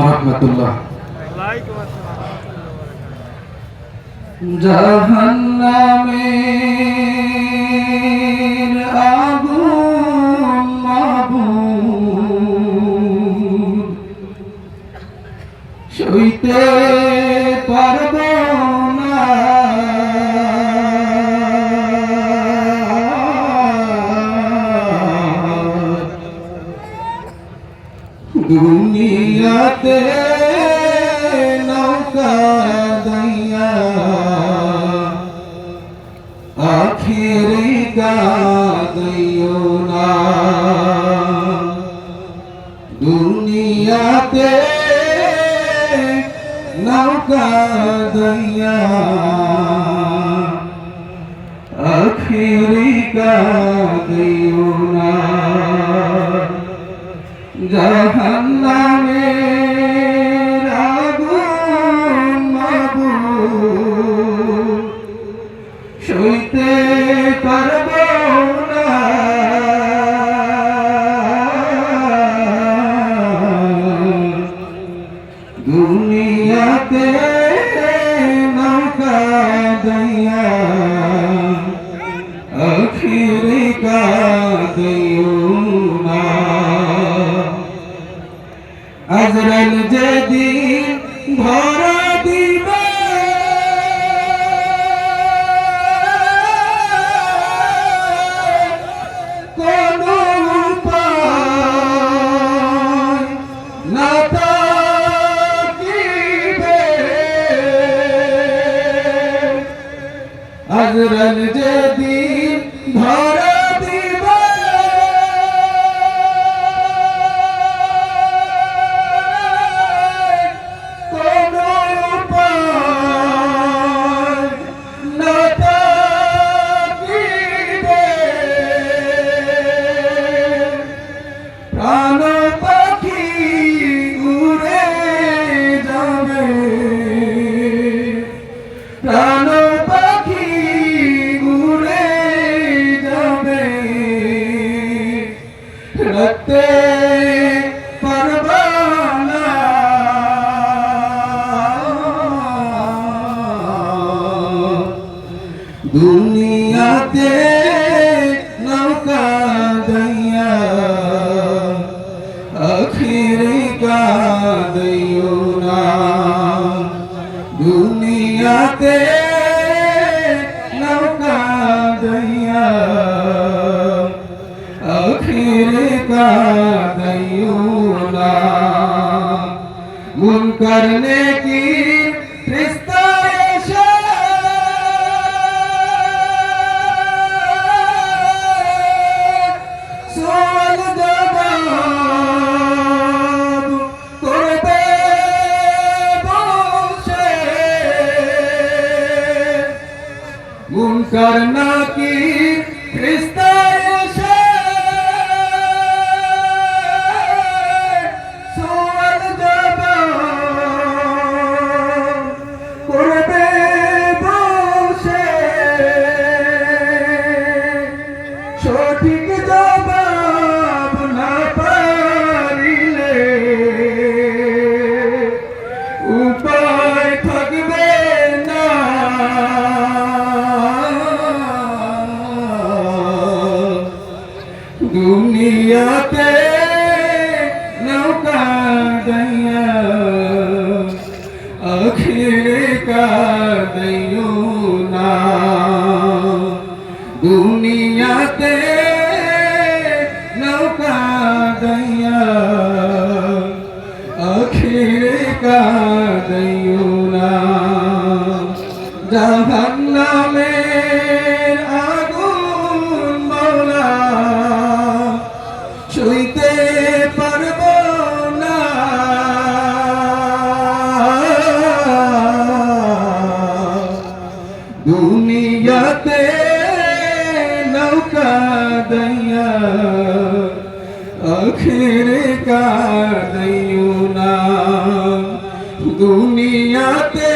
রহমতুল্লাহ। জাহান্নামের দুনিয়াতে নৌকা দইয়া আখিরি গাদইও না। দুনিয়াতে নৌকা দইয়া আখিরি গাদইও না। জাহান্নামের আগুন মাবুদ। সইতে পারব না। দুনিয়াতে দুনিয়াতে নৌকা দইয়া আখিরি কাদিও না। দুনিয়াতে নৌকা দইয়া আখিরি কাদিও না। মুন করনে মুনকার দুনিয়াতে নৌকা দইয়া আখিরে কা দইও না দুনিয়াতে আখির কাদিও না দুনিয়াতে